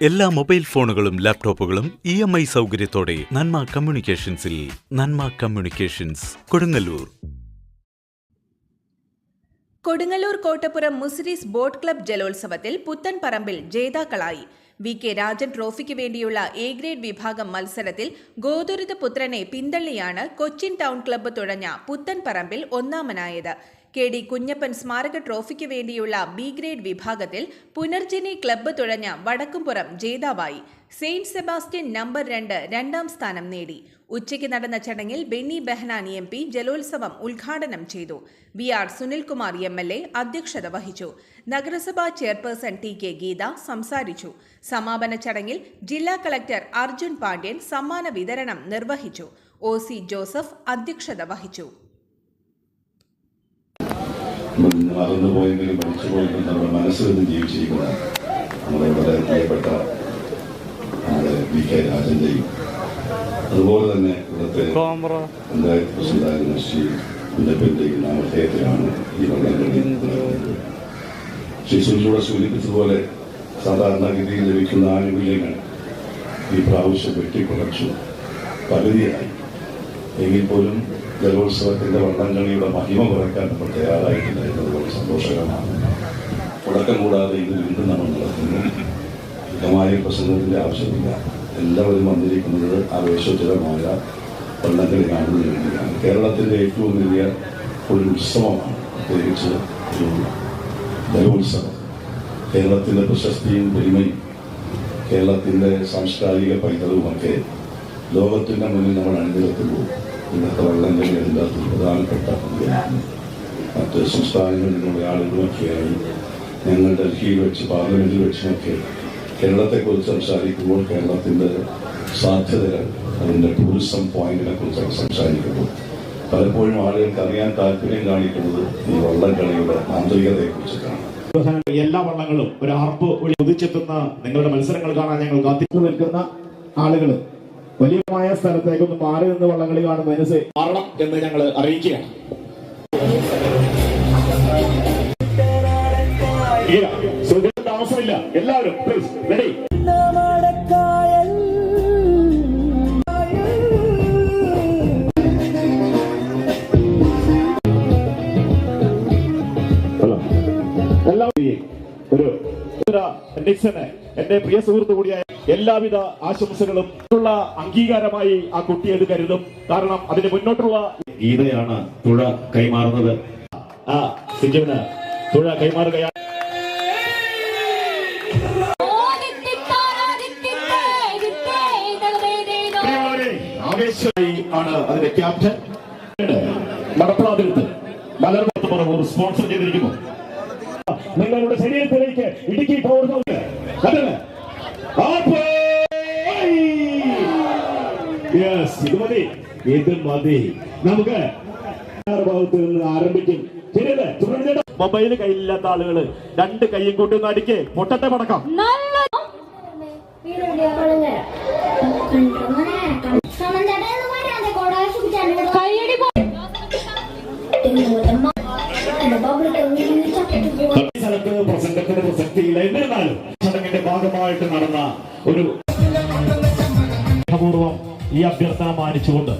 എല്ലാ മൊബൈൽ ഫോണുകളും ലാപ്ടോപ്പുകളും ഇ എം ഐ സൗകര്യത്തോടെ Nanma കമ്മ്യൂണിക്കേഷൻസിൽ Nanma communications Kodungallur. Kodungallur Kottappuram Muziris boat club ജലോത്സവത്തിൽ പുത്തൻ പറമ്പിൽ ജേതാക്കളായി. വി കെ രാജൻ ട്രോഫിക്ക് വേണ്ടിയുള്ള എ ഗ്രേഡ് വിഭാഗം മത്സരത്തിൽ ഗോദുരിത പുത്രനെ പിന്തള്ളിയാണ് കൊച്ചിൻ ടൗൺ ക്ലബ്ബ് തുഴഞ്ഞ പുത്തൻ പറമ്പിൽ ഒന്നാമനായത്. കെ ഡി കുഞ്ഞപ്പൻ സ്മാരക ട്രോഫിക്ക് വേണ്ടിയുള്ള ബി ഗ്രേഡ് വിഭാഗത്തിൽ പുനർജനി ക്ലബ്ബ് തുഴഞ്ഞ വടക്കുംപുറം ജേതാവായി. സെയിന്റ് സെബാസ്റ്റ്യൻ നമ്പർ രണ്ട് രണ്ടാം സ്ഥാനം നേടി. ഉച്ചയ്ക്ക് നടന്ന ചടങ്ങിൽ ബെന്നി ബെഹനാൻ എം പി ജലോത്സവം ഉദ്ഘാടനം ചെയ്തു. V R Sunilkumar M L A അധ്യക്ഷത വഹിച്ചു. നഗരസഭാ ചെയർപേഴ്സൺ ടി കെ ഗീത സംസാരിച്ചു. സമാപന ചടങ്ങിൽ ജില്ലാ കളക്ടർ അർജുൻ പാണ്ഡ്യൻ സമ്മാന വിതരണം നിർവഹിച്ചു. ഒ സി ജോസഫ് അധ്യക്ഷത വഹിച്ചു. മറന്നുപോയെങ്കിലും മരിച്ചുപോയെങ്കിലും നമ്മുടെ മനസ്സിൽ നിന്ന് ജീവിച്ചിരിക്കുന്ന നമ്മുടെ വളരെ പ്രിയപ്പെട്ട നമ്മുടെ വി കെ രാജന്റെയും അതുപോലെ തന്നെ ഇവിടുത്തെ പഞ്ചായത്ത് പ്രസിഡന്റായിരുന്ന ശ്രീ കുഞ്ഞപ്പന്റെയും നാമധേയത്തിലാണ് ഈ വള്ളംകളി ശ്രീ സുനിലൂടെ സൂചിപ്പിച്ചതുപോലെ സാധാരണഗതിയിൽ ലഭിക്കുന്ന ആനുകൂല്യങ്ങൾ ഈ പ്രാവശ്യം വെട്ടിക്കുറച്ചു. പകുതിയായി. എങ്കിൽ പോലും ജലോത്സവത്തിന്റെ വള്ളംകളിയുടെ മഹിമ കുറയ്ക്കാൻ നമ്മൾ തയ്യാറായിട്ടില്ല എന്നത് സന്തോഷകരമാണ്. മുടക്കം കൂടാതെ ഇത് വീണ്ടും നമ്മൾ നടത്തുന്നു. ശുദ്ധമായ പ്രസംഗത്തിന്റെ ആവശ്യമില്ല. എല്ലാവരും വന്നിരിക്കുന്നത് ആവേശോചിതമായ വള്ളംകളി കാണുന്നതിന് വേണ്ടിയാണ്. കേരളത്തിന്റെ ഏറ്റവും വലിയ ഒരു ഉത്സവമാണ് പ്രത്യേകിച്ച് ഒരു ജലോത്സവം. കേരളത്തിന്റെ പ്രശസ്തിയും പെരുമയും കേരളത്തിന്റെ സാംസ്കാരിക പൈതൃകവുമൊക്കെ ലോകത്തിന്റെ മുന്നിൽ നമ്മൾ അണിനിരത്തുമ്പോൾ ഇന്നത്തെ വെള്ളം തന്നെ അകത്ത് പ്രധാനപ്പെട്ട പങ്കാണ് മറ്റ് സംസ്ഥാനങ്ങളിൽ നിന്നുള്ള ആളുകളുമൊക്കെയായി ഞങ്ങൾ ഡൽഹിയിൽ വെച്ച് പാർലമെന്റിൽ വെച്ചുമൊക്കെ കേരളത്തെക്കുറിച്ച് സംസാരിക്കുമ്പോൾ കേരളത്തിന്റെ സാധ്യതകൾ അതിന്റെ ടൂറിസം പോയിന്റിനെ കുറിച്ചൊക്കെ സംസാരിക്കുമ്പോൾ പലപ്പോഴും ആളുകൾക്ക് അറിയാൻ താല്പര്യം കാണിക്കുന്നത് ഈ വള്ളംകളിയുടെ ആന്തരികതയെക്കുറിച്ചിട്ടാണ്. എല്ലാ വള്ളങ്ങളും ഒരു ആർപ്പ് വഴി ഉദിച്ചെത്തുന്ന നിങ്ങളുടെ മത്സരങ്ങൾ കാണാൻ ഞങ്ങൾ കാത്തിച്ചു നിൽക്കുന്ന ആളുകൾ വലിയമായ സ്ഥലത്തേക്കൊന്ന് മാറി നിന്ന് വള്ളംകളി കാണുന്നതിന് മാറണം എന്ന് ഞങ്ങൾ അറിയിക്കുകയാണ്. താമസമില്ല എല്ലാവരും പ്ലീസ് റെഡി ഒരു നിക്സന് എന്റെ പ്രിയ സുഹൃത്ത് കൂടിയായ എല്ലാവിധ ആശംസകളും. ഉള്ള അംഗീകാരമായി ആ കുട്ടി അത് കരുതും. കാരണം അതിന് മുന്നോട്ടുള്ള ഗീതയാണ് തുഴ കൈമാറുന്നത്. ആ സിജുവിന് തുഴ കൈമാറുകയാണ്. ആണ് അതിന്റെ ക്യാപ്റ്റൻ നടപ്രാതിരുത്ത് മലർമത്ത് പറവൂർ സ്പോൺസർ ചെയ്തിരിക്കുന്നു നിങ്ങളുടെ ശരീരത്തിലേക്ക് ഇടുക്കി യെസ് ഇത് മതി ഇത് മതി നമുക്ക് ഭാഗത്ത് നിന്ന് ആരംഭിക്കും ശരിയല്ലേ സുബ്രഹ്മണ്യ മൊബൈൽ കയ്യിലില്ലാത്ത ആളുകൾ രണ്ട് കൈയും കൂട്ടി ഒന്ന് അടിക്ക് പൊട്ടത്തെ പടക്കം കൈയടി ഭാഗമായിട്ട് നടന്ന ഒരു അപൂർവം ഈ അഭ്യർത്ഥന മാനിച്ചുകൊണ്ട്